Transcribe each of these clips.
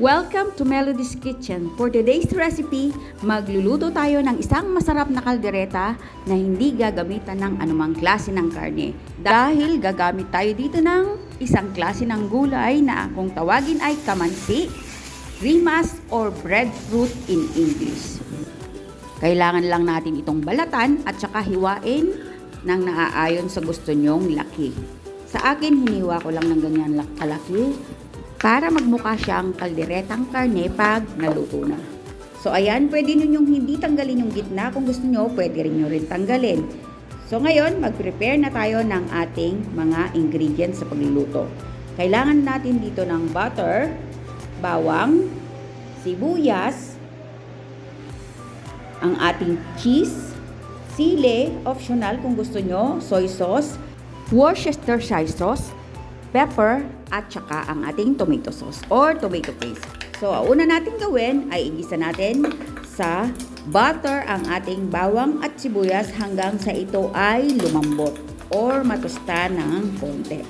Welcome to Melody's Kitchen. For today's recipe, magluluto tayo ng isang masarap na kaldereta na hindi gagamitan ng anumang klase ng karne. Dahil gagamit tayo dito ng isang klase ng gulay na kung tawagin ay kamansi, rimas, or breadfruit in English. Kailangan lang natin itong balatan at saka hiwain ng naaayon sa gusto nyong laki. Sa akin, hiniwa ko lang ng ganyan lak- kalaki para magmukha siyang kalderetang karne pag naluto na. So ayan, pwede ninyong hindi tanggalin yung gitna. Kung gusto nyo, pwede rin nyo rin tanggalin. So ngayon, mag-prepare na tayo ng ating mga ingredients sa pagluluto. Kailangan natin dito ng butter, bawang, sibuyas, ang ating cheese, sile, optional kung gusto nyo, soy sauce, Worcestershire sauce, pepper, at saka ang ating tomato sauce or tomato paste. So, ang una natin gawin ay igisa natin sa butter ang ating bawang at sibuyas hanggang sa ito ay lumambot or matusta ng konti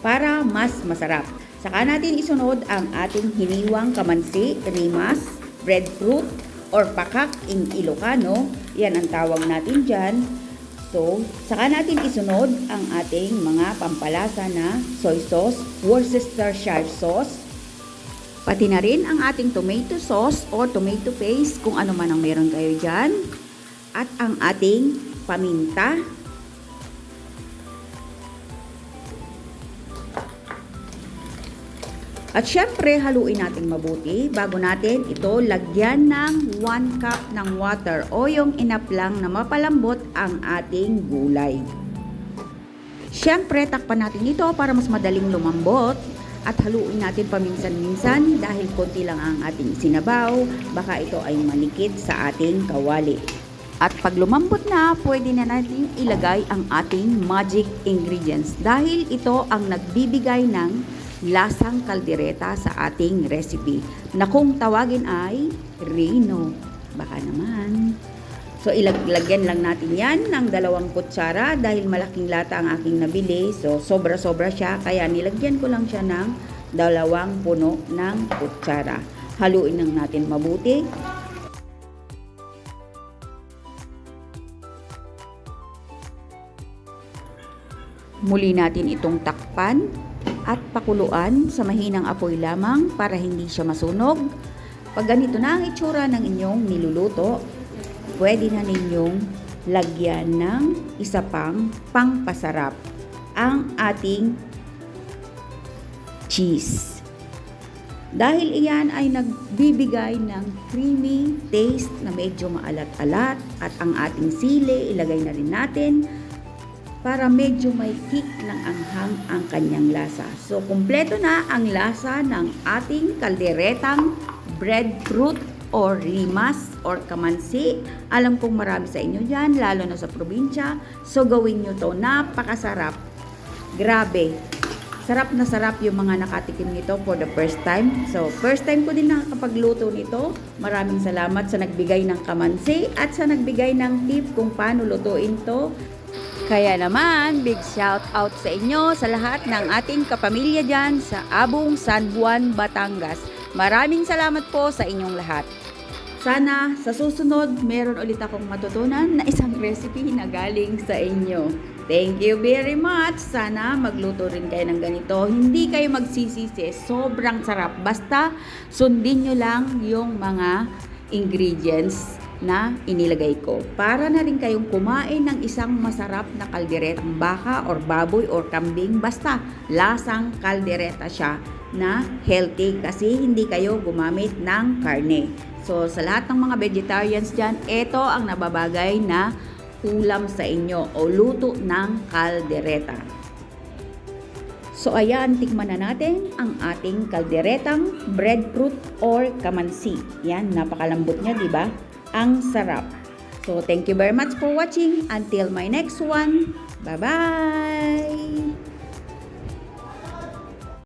para mas masarap. Saka natin isunod ang ating hiniwang kamansi, rimas, breadfruit, or pakak in Ilocano. Yan ang tawag natin dyan. So, saka natin isunod ang ating mga pampalasa na soy sauce, Worcestershire sauce, pati na rin ang ating tomato sauce or tomato paste kung ano man ang meron kayo dyan, at ang ating paminta, At syempre, haluin natin mabuti bago natin ito lagyan ng 1 cup ng water o yung enough lang na mapalambot ang ating gulay. Syempre, takpan natin ito para mas madaling lumambot at haluin natin paminsan-minsan dahil konti lang ang ating sinabaw, baka ito ay manikit sa ating kawali. At pag lumambot na, pwede na natin ilagay ang ating magic ingredients dahil ito ang nagbibigay ng lasang kaldereta sa ating recipe na kung tawagin ay Reno. Baka naman. So ilaglagyan lang natin yan ng dalawang kutsara dahil malaking lata ang aking nabili. So sobra-sobra siya kaya nilagyan ko lang siya ng dalawang puno ng kutsara. Haluin lang natin mabuti. Muli natin itong takpan at pakuluan sa mahinang apoy lamang para hindi siya masunog. Pag ganito na ang itsura ng inyong niluluto, pwede na ninyong lagyan ng isa pang pangpasarap ang ating cheese. Dahil iyan ay nagbibigay ng creamy taste na medyo maalat-alat at ang ating sile ilagay na rin natin para medyo may kick ng anghang ang kanyang lasa. So, kumpleto na ang lasa ng ating kalderetang breadfruit or rimas or kamansi. Alam kong marami sa inyo dyan, lalo na sa probinsya. So, gawin nyo to. Napakasarap. Grabe. Sarap na sarap yung mga nakatikim nito for the first time. So, first time ko din nakakapagluto nito. Maraming salamat sa nagbigay ng kamansi at sa nagbigay ng tip kung paano lutuin to. Kaya naman, big shout out sa inyo sa lahat ng ating kapamilya dyan sa Abong San Juan, Batangas. Maraming salamat po sa inyong lahat. Sana sa susunod, meron ulit akong matutunan na isang recipe na galing sa inyo. Thank you very much. Sana magluto rin kayo ng ganito. Hindi kayo magsisisi. Sobrang sarap. Basta sundin nyo lang yung mga ingredients na inilagay ko para na rin kayong kumain ng isang masarap na kalderetang baka or baboy or kambing basta lasang kaldereta siya na healthy kasi hindi kayo gumamit ng karne. So sa lahat ng mga vegetarians dyan, ito ang nababagay na ulam sa inyo o luto ng kaldereta. So ayan, tikman na natin ang ating kalderetang breadfruit or kamansi. Yan, napakalambot niya, di ba? Ang sarap. So thank you very much for watching. Until my next one. Bye-bye!